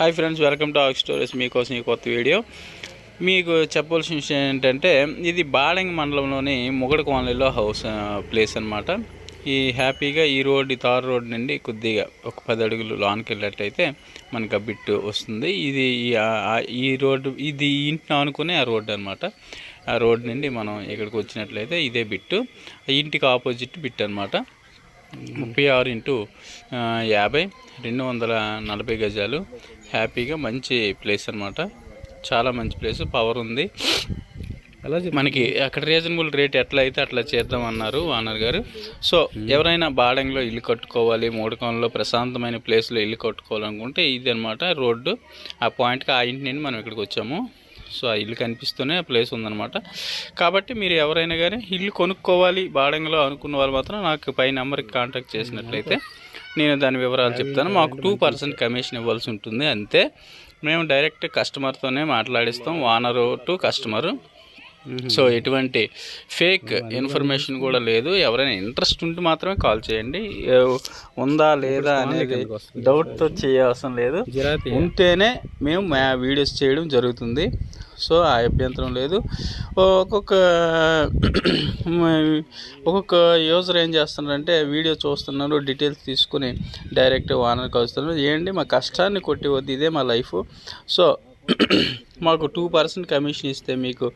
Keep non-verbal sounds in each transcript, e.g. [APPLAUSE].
Hi friends welcome to Aak stories మీకోసం ఈ కొత్త వీడియో. మీకు చెప్పవలసిన విషయం ఏంటంటే ఇది బాడంగి మండలంలోని ముగడ కాలనీలో హౌస్ ప్లేస్ అనమాట ఈ హ్యాపీగా ఈ రోడ్ ఈ తార్ రోడ్ నుండి కొద్దిగా ఒక పది అడుగులు లాన్కి వెళ్ళినట్టయితే మనకు ఆ బిట్ వస్తుంది. ఇది ఈ- ఈ రోడ్డు ఇది ఇంటిని ఆనుకునే ఆ రోడ్డు అనమాట ఆ రోడ్ నుండి మనం ఇక్కడికి వచ్చినట్లయితే ఇదే బిట్టు. ఆ ఇంటికి ఆపోజిట్ బిట్ అనమాట ముప్పై ఆరు ఇంటూ యాభై రెండు వందల నలభై గజాలు. హ్యాపీగా మంచి ప్లేస్ అనమాట చాలా మంచి ప్లేస్ పవర్ ఉంది. అలా మనకి అక్కడ రీజనబుల్ రేట్ ఎట్లా అయితే అట్లా చేద్దాం అన్నారు ఓనర్ గారు. సో ఎవరైనా బాడంలో ఇల్లు కట్టుకోవాలి మూడకంలో ప్రశాంతమైన ప్లేస్లో ఇల్లు కట్టుకోవాలనుకుంటే ఇది అనమాట రోడ్డు. ఆ పాయింట్కి ఆ ఇంటి నుండి మనం ఇక్కడికి వచ్చాము. సో ఆ ఇల్లు కనిపిస్తూనే ప్లేస్ ఉందన్నమాట. కాబట్టి మీరు ఎవరైనా కానీ ఇల్లు కొనుక్కోవాలి బాడంగలో అనుకున్న వాళ్ళు మాత్రం నాకు పై నెంబర్కి కాంటాక్ట్ చేసినట్లయితే నేను దాని వివరాలు చెప్తాను. మాకు టూ పర్సెంట్ కమిషన్ ఇవ్వాల్సి ఉంటుంది అంతే. మేము డైరెక్ట్ కస్టమర్తోనే మాట్లాడిస్తాం ఓనరు టు కస్టమరు. సో ఎటువంటి ఫేక్ ఇన్ఫర్మేషన్ కూడా లేదు. ఎవరైనా ఇంట్రెస్ట్ ఉంటే మాత్రమే కాల్ చేయండి. ఉందా లేదా అనేది డౌట్తో చేయవసరం లేదు. ఉంటేనే మేము మా వీడియోస్ చేయడం జరుగుతుంది. సో ఆ అభ్యంతరం లేదు. ఒక్కొక్క [CLEARS THROAT] ఒక్కొక్క యూజర్ ఏం చేస్తున్నారంటే వీడియో చూస్తున్నారు డీటెయిల్స్ తీసుకుని డైరెక్ట్ ఓనర్కి వస్తున్నారు ఏంటి? మా కష్టాన్ని కొట్టి వద్దు ఇదే మా లైఫ్. సో [CLEARS THROAT] మాకు టూ పర్సెంట్ కమిషన్ ఇస్తే మీకు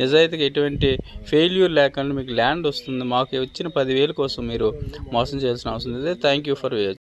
నిజాయితీగా ఎటువంటి ఫెయిల్యూర్ లేకుండా మీకు ల్యాండ్ వస్తుంది. మాకు వచ్చిన పదివేల కోసం మీరు మోసం చేయాల్సిన అవసరం లేదు. Thank you for